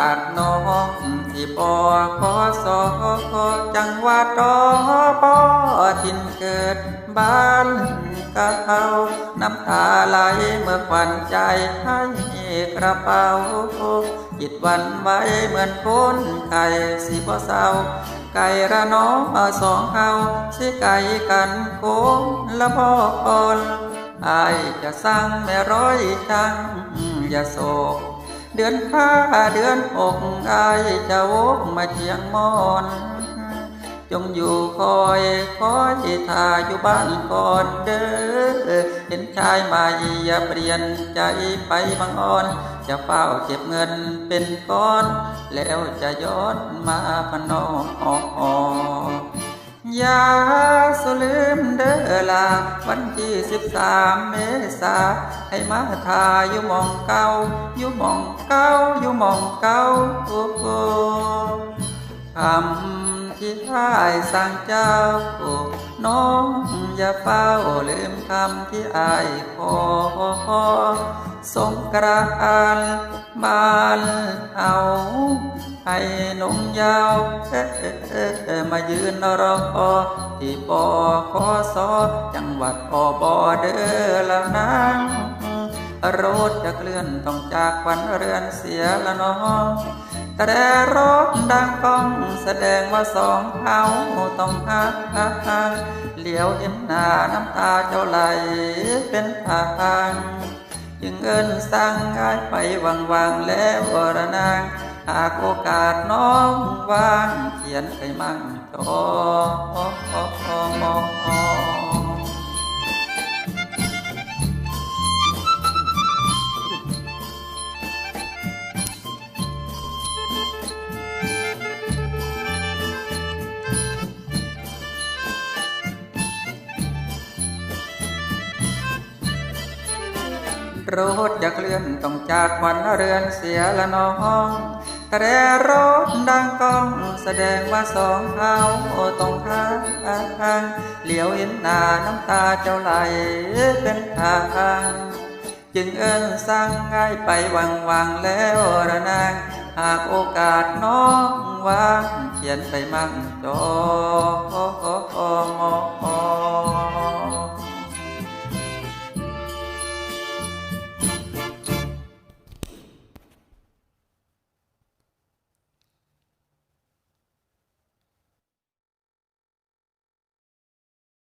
าสน้องที่ปอขอสอจังหวัดตอปอทินเกิดบ้านเก่าน้ำตาไหลเมื่อควันใจให้กระเป๋าจิตวันไว้เหมือนคนไก่สิบ่เศร้าไก่ระน้อสองเฮาสิไก่กันโค้งละพ่อกอนอจะสั่งแม่ร้อยจังอย่าโศก เดือนห้าเดือนหกอายจะวกมาเชียงมอน จงอยู่คอยคอยท่าอยู่บ้านก่อนเด้อเห็นชายม่อย่าเปลี่ยนใจไปบางอ่อน จะเฝ้าเก็บเงินเป็นก้อน แล้วจะย้อนมาพนออ ย่าสลืมเด้อลา วันที่สิบสามเมษาให้มาทาอยู่มองเก่าอยู่มองเก่าอยู่มองเก่าโอ้โหคำที่ท้ายสั่งเจ้า น้องอย่าเฝ้าลืมคำที่อายขอสงกรานบานเอา ให้หนุ่มยาวเอ่อเอ่อเอ่อเอ่อมายืนรอที่ปอขอสอจังหวัดอบอเด้อละนางรถจะเคลื่อนต้องจากวันเรือนเสียละน้องแต่รถดังก้องแสดงว่าสองเขาต้องหาเหลียวเห็นหน้าน้ำตาเจ้าไหลเป็นทางจึงเอินสั่งง่ายไปวังวังแล้ววรนาง หากโอกาสน้องว่างเขียนไปมั่งจอมรถจะเคลื่อนต้องจากควันเรือนเสียละน้อง แต่รถดังก้องแสดงว่าสองเขาต้องทางเหลียวเห็นหน้าน้ำตาเจ้าไหลเป็นทางจึงเอิ้นสั่งง่ายไปวังวังแล้วระนางหากโอกาสน้องว่างเขียนไปมั่งจอ